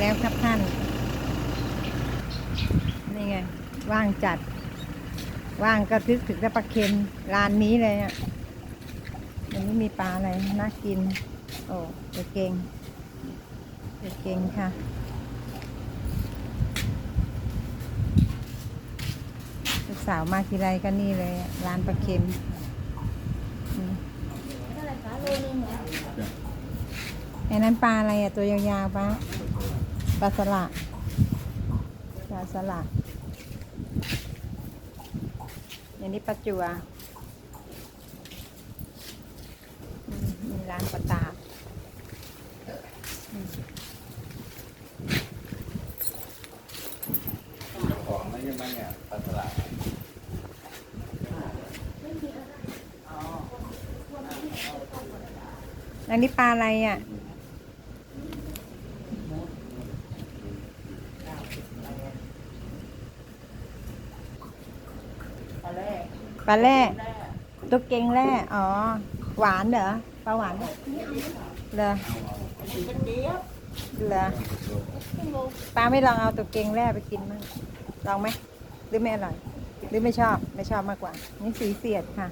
แล้วครับท่าน นี่ไง ว่างจัด ว่างก็ทึกถึงแต่ปลาเค็มร้านนี้เลยอะวันนี้มีปลาอะไรน่ากิน โอ้เด็กเก่งเด็กเก่งค่ะลูกสาวมาทีไรก็นี่เลย ร้านปลาเค็มอืมเท่าไหร่คะโลนึงเหรอไอ้นั้นปลาอะไรอะ ตัวยาวๆปะ ปลาสละปลาสละอย่างนี้ปลาจัวอืมมีร้านปลาตาดอืมเจ้าของไม่ใช่ไหมเนี่ยปลาสลัดอันนี้ปลาอะไรอะ ปลาแรก ปลาแร่ตุ๊กเกงแร่อ๋อ หวานเหรอ ปลาหวานเหรอเหรอเป็นเดียวเหรอปลาไม่ลองเอาตุ๊กเกงแร่ไปกินมั้งลองไหมหรือไม่อร่อย หรือไม่ชอบ ไม่ชอบมากกว่า นี่สีเสียดค่ะ